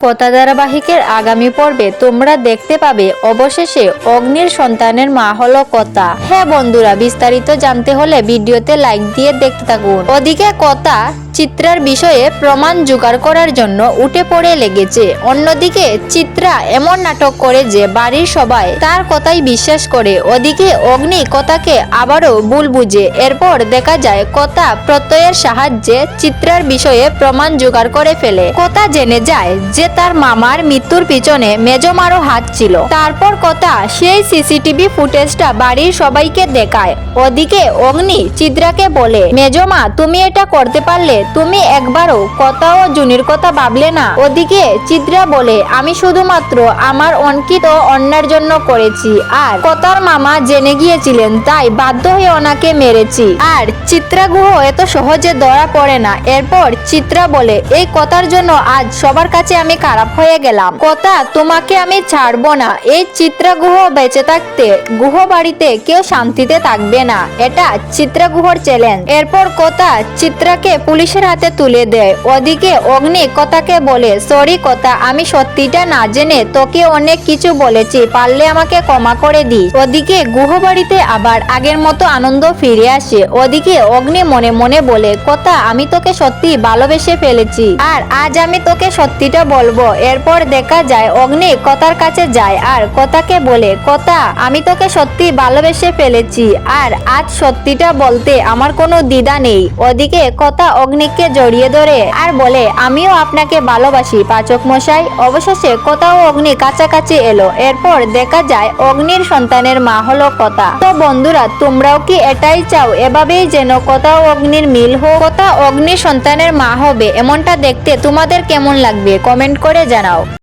কথা ধারাবাহিকের আগামী পর্বে তোমরা দেখতে পাবে অবশেষে অগ্নির সন্তানের মা হলো কথা। হ্যাঁ বন্ধুরা, বিস্তারিত জানতে হলে ভিডিওতে লাইক দিয়ে দেখতে থাকুন। ওদিকে কথা চিত্রার বিষয়ে প্রমাণ জোগাড় করার জন্য উঠে পড়ে লেগেছে। অন্যদিকে, চিত্রা এমন নাটক করে যে বাড়ির সবাই তার কথাই বিশ্বাস করে। ওদিকে অগ্নি কথাকে আবারও ভুল বুঝে। এরপর দেখা যায়, কথা প্রত্যয়ের সাহায্যে চিত্রার বিষয়ে প্রমাণ জোগাড় করে ফেলে। কথা জেনে যায় যে তার মামার মৃত্যুর পিছনে মেজমারও হাত ছিল। তারপর কথা সেই সিসিটিভি ফুটেজটা বাড়ির সবাইকে দেখায়। ওদিকে অগ্নি চিত্রাকে বলে, মেজমা, তুমি এটা করতে পারলে তুমি একবারও কথা ও জুনির কথা ভাবলে না। ওদিকে চিত্রা বলে, আমি শুধুমাত্র আমার অঙ্কিত অন্যার জন্য করেছি। আর কথার মামা জেনে গিয়েছিলেন, তাই বাধ্য হয়ে ওনাকে মেরেছি। আর চিত্রা গুহ এত সহজে ধরা পড়ে না। এরপর চিত্রা বলে, এই কথার জন্য আজ সবার কাছে আমি খারাপ হয়ে গেলাম। কথা তোমাকে আমি ছাড়বো না। এই চিত্রা গুহ বেঁচে থাকতে গুহ বাড়িতে কেউ শান্তিতে থাকবে না। এটা চিত্রা গুহর চ্যালেঞ্জ এরপর কথা চিত্রাকে পুলিশের হাতে তুলে দেয়। ওদিকে অগ্নি কথাকে বলে, সরি কথা, আমি সত্যিটা না জেনে তোকে অনেক কিছু বলেছি, পারলে আমাকে ক্ষমা করে দিস। ওদিকে গুহ বাড়িতে আবার আগের মতো আনন্দ ফিরে আসে। ওদিকে অগ্নি মনে মনে বলে, কথা, আমি তোকে সত্যি ভালোবেসে ফেলেছি। আর আজ আমি তোকে সত্যিটা বলব। এরপর দেখা যায়, অগ্নি কথার কাছে যায় আর কথাকে বলে, কথা, আমি তোকে সত্যি ভালোবেসে ফেলেছি। আর আজ সত্যিটা বলতে আমার কোনো দ্বিধা নেই। ওদিকে কথা অগ্নিকে জড়িয়ে ধরে আর বলে, আমিও আপনাকে ভালোবাসি, পাচক মশাই। অবশেষে কোথাও অগ্নি কাছাকাছি এলো। এরপর দেখা যায়, অগ্নির সন্তানের মা হলো কথা। তো বন্ধুরা, তোমরাও কি এটাই চাও? এভাবেই যেন কোথাও অগ্নির মিল হোক, কোথাও অগ্নি সন্তানের মা হবে, এমনটা দেখতে তোমাদের কেমন লাগবে? কমেন্ট করে জানাও।